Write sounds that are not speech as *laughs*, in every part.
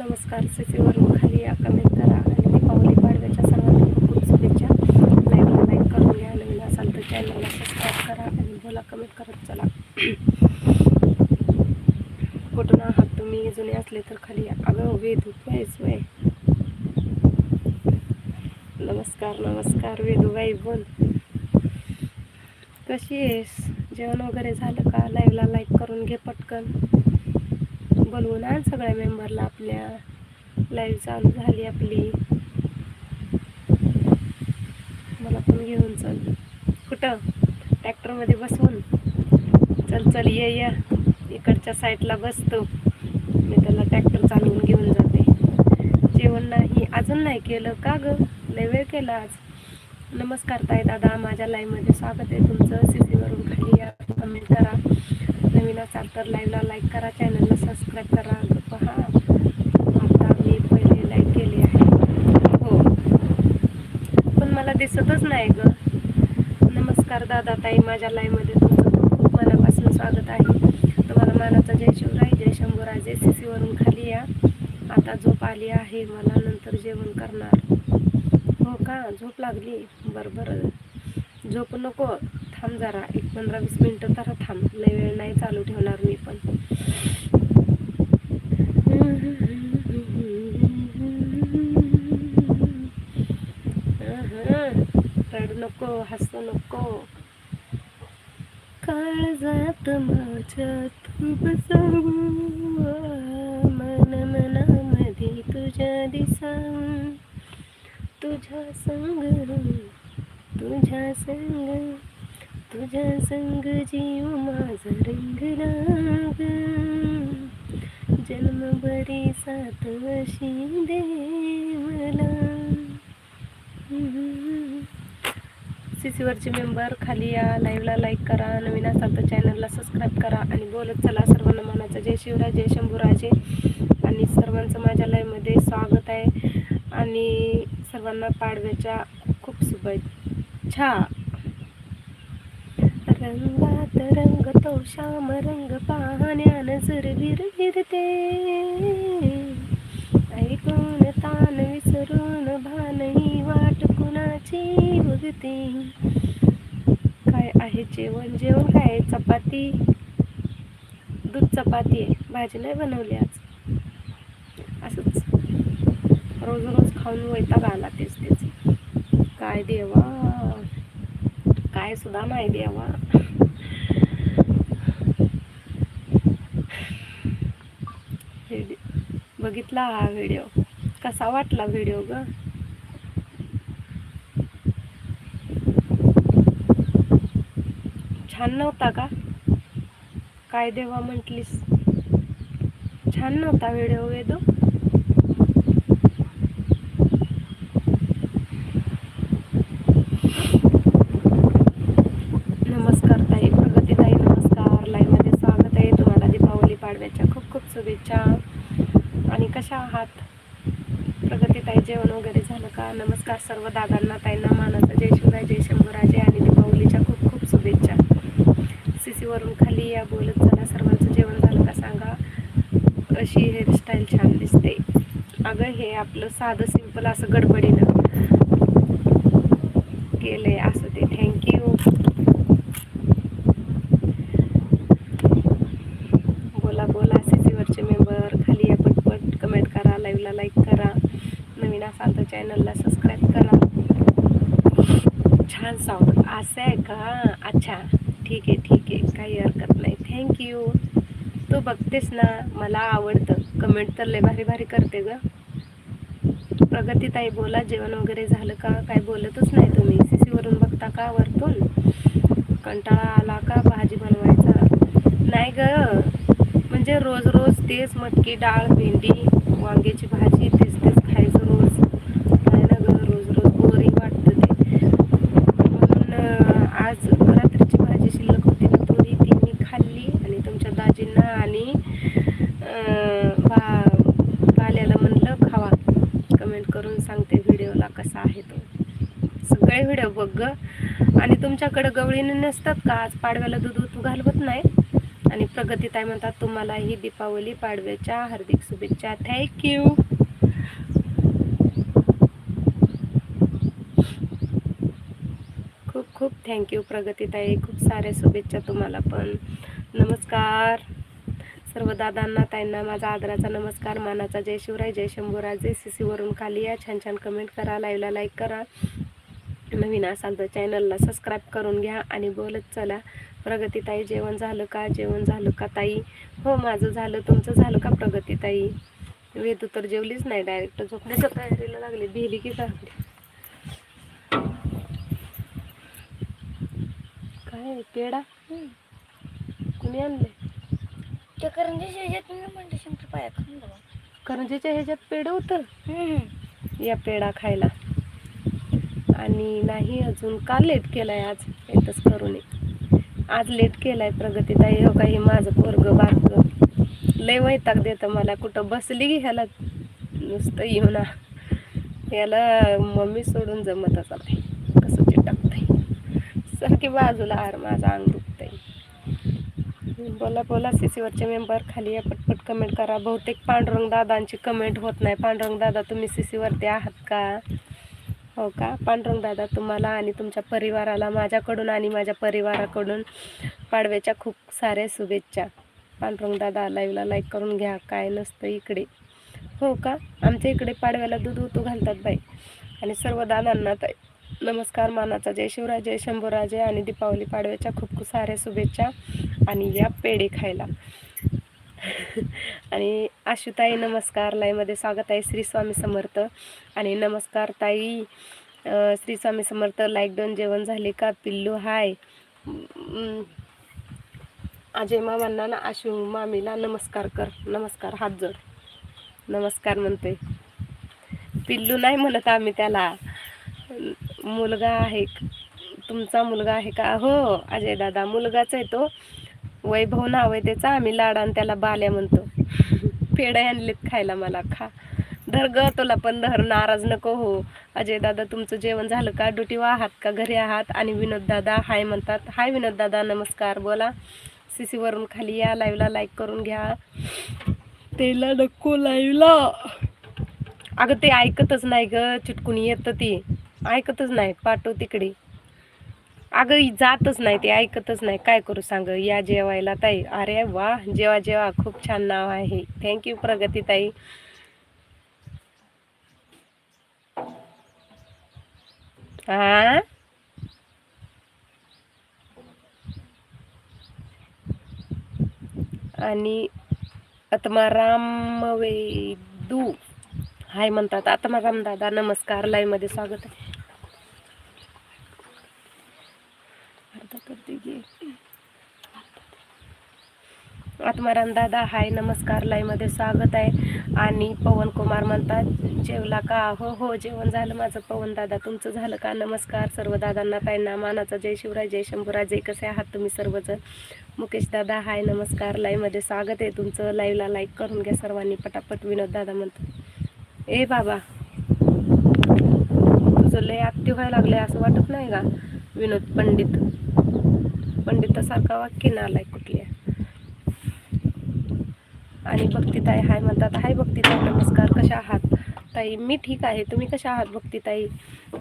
नमस्कार सीसीवरून खाली या कमेंट करा. आणि दीपावली पाडव्याच्या सर्वांना खूप खूप शुभेच्छा. लाईव्हला लाईक करून घ्या. नवीन असाल तर चॅनलला सबस्क्राईब करा. आणि बोला कमेंट करत चला. कुठून आहात तुम्ही? जुने असले तर खाली या. अगं वेदू आहेस वय. नमस्कार नमस्कार वेदूबाई बोल. कशी आहेस? जेवण वगैरे झालं का? लाईव्हला लाईक करून घे पटकन. बोलवून आण. सगळ्या मेंबरला आपल्या लाईव्ह चालू झाली आपली. मला पण घेऊन चल. कुठं? ट्रॅक्टरमध्ये बसवून चल चल ये या. इकडच्या साईडला बसतो मी त्याला ट्रॅक्टर चालवून घेऊन जाते. जेवण नाही अजून नाही केलं. का गं? लय वेळ केला आज. नमस्कार ताई दादा माझ्या लाईव्हमध्ये स्वागत आहे. तुमचं सी सीवरून खाली या कमेंट करा. नवीन असाल तर लाईव्हला लाईक करा चॅनलला सबस्क्राईब करा. पहा आता मी पहिले लाईक केली आहे. हो. पण मला दिसतच नाही ग. नमस्कार दादा ताई माझ्या लाईव्हमध्ये तुमचं खूप खूप मनापासून स्वागत आहे. तुम्हाला मानाचा जय शिवराय जय शंभूराजे. सी सीवरून खाली या. आता झोप आली आहे मला नंतर जेवण करणार. हो का? झोप लागली? बरं बरं. झोप नको. थांब जरा एक पंधरा वीस मिनटं तर थांब. लय वेळ नाही चालू ठेवणार मी पण. रडू नको हसू नको. काळजात माझ्या तू बसावं. मन मनामध्ये तुझ्या दिसावं. तुझ्या संग तुझ्या संग. तुझ्या संग जीव माझा रंग ग जन्मभरी सात वर्षी दे मला. सीसीवरचे मेंबर खाली या लाईव्हला लाईक करा. नवीन असाल तर चॅनलला सबस्क्राईब करा आणि बोलत चला. सर्वांना मानाचं जय शिवराज जय शंभूराजे. आणि सर्वांचं माझ्या लाईव्हमध्ये स्वागत आहे. आणि सर्वांना पाडव्याच्या खूप शुभेच्छा. रंगात रंग तो श्याम रंग पाहण्या नजर विर विरते ऐकून तान विसरून भान ही वाट कुणाची उगते काय आहे जेवण? जेवण काय? आहे चपाती. दूध चपाती आहे. भाजी नाही बनवली आज. असंच. रोज रोज खाऊन वैताग आला तेच तेच. काय देवा? काय सुद्धा नाही देवा व्हिडिओ बघितला हा व्हिडिओ. कसा वाटला व्हिडिओ ग? छान नव्हता का? काय देवा म्हटलीस? छान नव्हता व्हिडिओ वेदो नमस्कार ताई प्रगती ताई नमस्कार. लाईव्हमध्ये स्वागत आहे तुम्हाला दीपावली पाडव्याच्या खूप खूप शुभेच्छा. कशा आहात? प्रगती ताई जेवण वगैरे झालं का? नमस्कार सर्व दादांना ताईंना मानाचा जय शिवराय जय शंभराजे आणि दीपावलीच्या खूप खूप शुभेच्छा. सीसीवरून खाली या बोलत चला. सर्वांचं जेवण झालं का सांगा? अशी हेअरस्टाईल छान दिसते. अगं हे आपलं साधं सिंपल असं गडबडीनं केलंय असं ते थँक्यू बोला बोला सीसीवरचे मेंबर खाली या पटपट कमेंट करा लाईव्हला लाईक करा नवीन असाल तर चॅनलला सबस्क्राईब करा छान साऊंड असं आहे का अच्छा ठीक आहे ठीक आहे. काही हरकत नाही. थँक्यू तू बघतेस ना मला आवडतं. कमेंट तर लय भारी भारी करते ग. प्रगतीताई बोला जेवण वगैरे झालं का? काय बोलतच नाही तुम्ही. सी सीवरून बघता का वरतून? कंटाळा आला का भाजी बनवायचा? नाही ग. म्हणजे रोज रोज तेच मटकी डाळ भेंडी वांग्याची भाजी तेच व्हिडिओ बघ ग. आणि तुमच्याकडं गवळीने नसतात का? आज पाडव्याला दूध उतू घालवत नाही आणि प्रगती ताई म्हणतात तुम्हाला ही दीपावली पाडव्याच्या हार्दिक शुभेच्छा. थँक्यू खूप खूप थँक्यू प्रगती ताई. खूप साऱ्या शुभेच्छा तुम्हाला पण. नमस्कार. सर्व दादांना ताईंना माझा आदराचा नमस्कार. मानाचा जय शिवराय जय शंभूराय. जय सी सीवरून खाली या छान छान कमेंट करा लाईव्हला लाईक करा. नवीन असाल तर चॅनलला सबस्क्राईब करून घ्या आणि बोलत चला. प्रगतीताई जेवण झालं का? जेवण झालं का ताई? हो माझं झालं. तुमचं झालं का प्रगतीताई? वेदू तर जेवलीच नाही डायरेक्ट झोपण्याच्या तयारीला लागली. भिली की लागली काय पेढा? कुणी आणले ते करंजीच्या ह्याच्यात मी म्हणते शंकर पाया खाऊन बघा करंजीच्या ह्याच्यात पेढं होतं? या पेढा खायला. आणि नाही अजून का लेट केला आहे आज? येतच करून आज लेट केला आहे प्रगतीताई हो काही माझं पोरग बारग लय वैताग देतं मला. कुठं बसली की ह्याला नुसतं येऊ ना याला मम्मी सोडून जमतच नाही कसं चिटकतंय सारखी बाजूला आर माझं अंग दुखतंय. बोला बोला सीसीवरचे मेंबर खाली या. पटपट कमेंट करा. बहुतेक पांडुरंग दादांची कमेंट होत नाही. पांडुरंग दादा तुम्ही सीसीवरती आहात का? हो का? पांडुरंग दादा तुम्हाला आणि तुमच्या परिवाराला माझ्याकडून आणि माझ्या परिवाराकडून पाडव्याच्या खूप साऱ्या शुभेच्छा. पांडुरंग दादा लाईव्हला लाईक करून घ्या काय नसतं इकडे. हो का? आमच्या इकडे पाडव्याला दूध उतू घालतात बाई. आणि सर्व दादांना ताई नमस्कार मानाचा. जय शिवराजे जय शंभूराजे आणि दीपावली पाडव्याच्या खूप खूप साऱ्या शुभेच्छा आणि या पेढे खायला. *laughs* आणि आशुताई नमस्कार. लाईमध्ये स्वागत आहे श्री स्वामी समर्थ. आणि नमस्कार ताई. श्री स्वामी समर्थ लाईक दोन जेवण झाले का? पिल्लू हाय. अजय मामांना ना आशू मामीला नमस्कार कर. नमस्कार हात जोड. नमस्कार म्हणते पिल्लू नाही म्हणत आम्ही त्याला. मुलगा आहे. तुमचा मुलगा आहे का? हो अजय दादा मुलगाच आहे तो. वैभव नाव आहे त्याचा आम्ही लाडान त्याला बाल्या म्हणतो. पेढे आणलेत खायला मला खा. धर ग तुला पण धर नाराज नको हो. अजय दादा तुमचं जेवण झालं का? ड्युटीवर आहात का? घरी आहात? आणि विनोद दादा हाय म्हणतात. हाय विनोद दादा नमस्कार. बोला. सी सीवरून खाली या लाईव्हला लाईक करून घ्या. तेला नको लाईव्हला अगं ते ऐकतच नाही ग. चिटकून येतं ती. ऐकतच नाही. पाठव तिकडे. अगं जातच नाही ते ऐकतच नाही. काय करू सांग या जेवायला ताई. अरे वा जेवा जेवा. खूप छान नाव आहे. थँक्यू प्रगती ताई. हा आणि आत्माराम वेदू. हाय म्हणतात आत्माराम दादा नमस्कार. लाईव्हमध्ये स्वागत आहे. आता करते घे. आत्माराम दादा हाय नमस्कार. लाईमध्ये स्वागत आहे. आणि पवन कुमार म्हणतात जेवला का? हो हो जेवण झालं माझं. पवन दादा तुमचं झालं का? नमस्कार. सर्व दादांना ताईंना मानाचा जय शिवराय जय शंभूराज जय कसे आहात तुम्ही सर्वजण? मुकेश दादा हाय नमस्कार. लाईव्ह स्वागत आहे तुमचं. लाईव्हला लाईक करून घ्या सर्वांनी. पटापट विनोद दादा म्हणतात. ए बाबा. तुझं लय ॲक्टिव्ह व्हायला लागलं असं वाटत नाही का? विनोद पंडित. पंडितासारखा वाक्य ना आलाय कुठल्या. आणि भक्तीताई हाय म्हणतात हाय भक्तीताई नमस्कार कशा आहात? ताई मी ठीक आहे. तुम्ही कशा आहात भक्तीताई?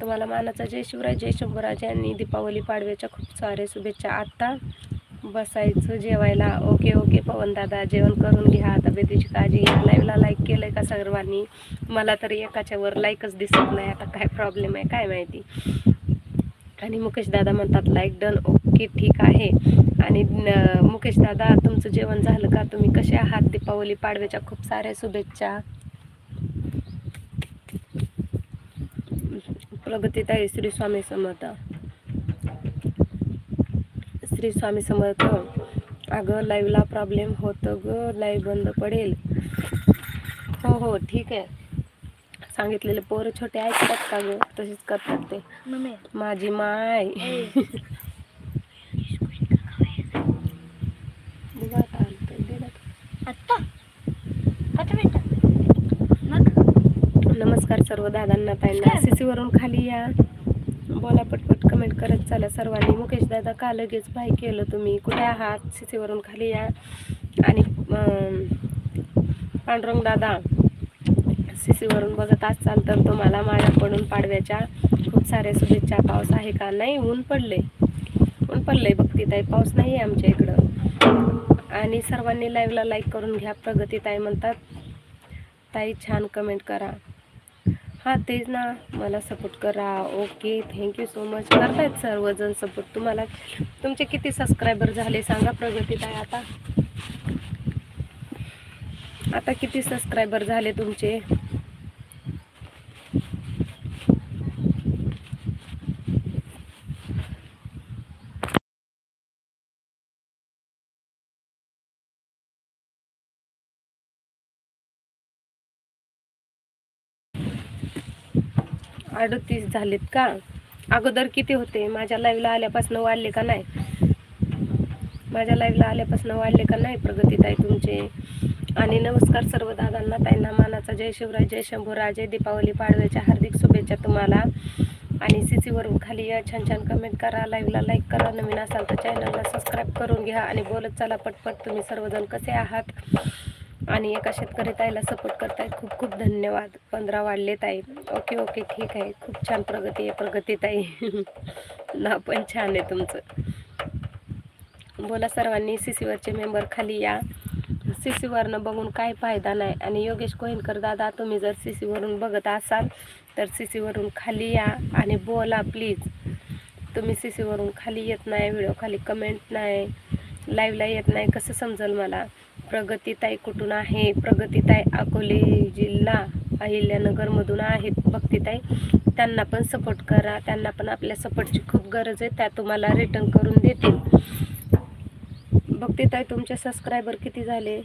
तुम्हाला मानाचा जय शिवराय जय शंभूराजे आणि दीपावली पाडव्याच्या खूप सारे शुभेच्छा. आत्ता बसायचं जेवायला. ओके ओके पवन दादा जेवण करून घ्या. तब्येतीची काळजी घ्या. लाईव्हला लाईक केलंय का सर्वांनी? मला तर एकाच्या वर लाईकच दिसत नाही. आता काय प्रॉब्लेम आहे काय माहिती? आणि मुकेश दादा म्हणतात लाईक डन ओके ठीक आहे. आणि मुकेश दादा तुमचं जेवण झालं का? तुम्ही कसे आहात? दीपावली पाडव्याच्या खूप साऱ्या शुभेच्छा. प्रगतीताई श्री स्वामी समर्थ. श्री स्वामी समर्थ. अगं लाईव्हला प्रॉब्लेम होतं ग. लाईव्ह बंद पडेल. हो हो ठीक आहे. सांगितलेले पोरं छोटे ऐकतात का ग? तसेच करतात ते. मम्मी. माझी माय *laughs* बघा आता आलतंय, दिलं का? आत्ता आता भेटा मग नमस्कार सर्व दादांना ताईंना सीसीवरून खाली या. बोला पटपट कमेंट करत चला सर्वांनी. मुकेश दादा का लगेच बाय केलं तुम्ही? कुठे आहात? सीसीवरून खाली या. आणि पांडुरंग दादा सीसीवरून बघत असाल तर तुम्हाला माझ्याकडून पाडव्याच्या खूप साऱ्या शुभेच्छा. पाऊस आहे का? नाही ऊन पडलंय. ऊन पडलंय बघती पाऊस नाही आहे आमच्या इकडं. आणि सर्वांनी लाईव्हला लाईक करून घ्या. प्रगती ताई म्हणतात ताई छान कमेंट करा. हां तेच ना. मला सपोर्ट करा. ओके थँक्यू सो मच करतायत सर्वजण सपोर्ट तुम्हाला. तुमचे किती सबस्क्रायबर झाले सांगा प्रगतीत आहे आता. आता किती सबस्क्रायबर झाले तुमचे? अडतीस झालेत का? अगोदर किती होते? माझ्या लाईव्हला आल्यापासून वाढले का नाही? माझ्या लाईव्हला आल्यापासून वाढले का नाही प्रगतीताई तुमचे? आणि नमस्कार सर्व दादांना ताईंना मानाचा जय शिवराय जय शंभूराज दीपावली पाडव्याच्या हार्दिक शुभेच्छा तुम्हाला. आणि सी सीवर खाली या छान छान कमेंट करा लाईव्हला लाईक करा नवीन असाल तर चॅनलला सबस्क्राईब करून घ्या. आणि बोलत चला पटपट तुम्ही सर्वजण कसे आहात? आणि एका शेतकरी ताईला सपोर्ट करतायत. खूप खूप धन्यवाद. पंधरा वाढले ताई. ओके ओके ठीक आहे. खूप छान प्रगती आहे प्रगती ताई. *laughs* ना पण छान आहे तुमचं. बोला सर्वांनी सी सीवरचे मेंबर खाली या. सी सीवरनं बघून काय फायदा नाही. आणि योगेश कोहिनकर दादा तुम्ही जर सी सीवरून बघत असाल तर सी सीवरून खाली या आणि बोला प्लीज तुम्ही सी सीवरून खाली येत नाही व्हिडिओ खाली कमेंट नाही लाईव्हला येत नाही कसं समजेल मला? प्रगतीताई कुठून आहे? प्रगतीताई अकोले जिल्हा अहिल्यानगरमधून आहेत भक्तीताई. त्यांना पण सपोर्ट करा. त्यांना पण आपल्या सपोर्टची खूप गरज आहे. त्या तुम्हाला रिटर्न करून देतील. भक्तीताई तुमचे सबस्क्रायबर किती झाले?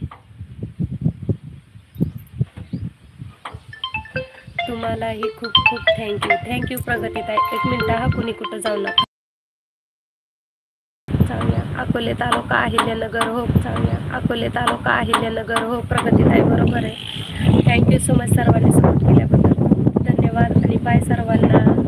तुम्हालाही खूप खूप थँक्यू थँक्यू प्रगतीताई. एक मिनटं हा कुणी कुठं जाऊ नका. अकोले तालुका अहिल्यानगर हो चांगल्या अकोले तालुका अहिल्यानगर हो प्रगतीताई बरोबर आहे. थँक्यू सो मच सर्वांनी सपोर्ट केल्याबद्दल. धन्यवाद आणि बाय सर्वांना.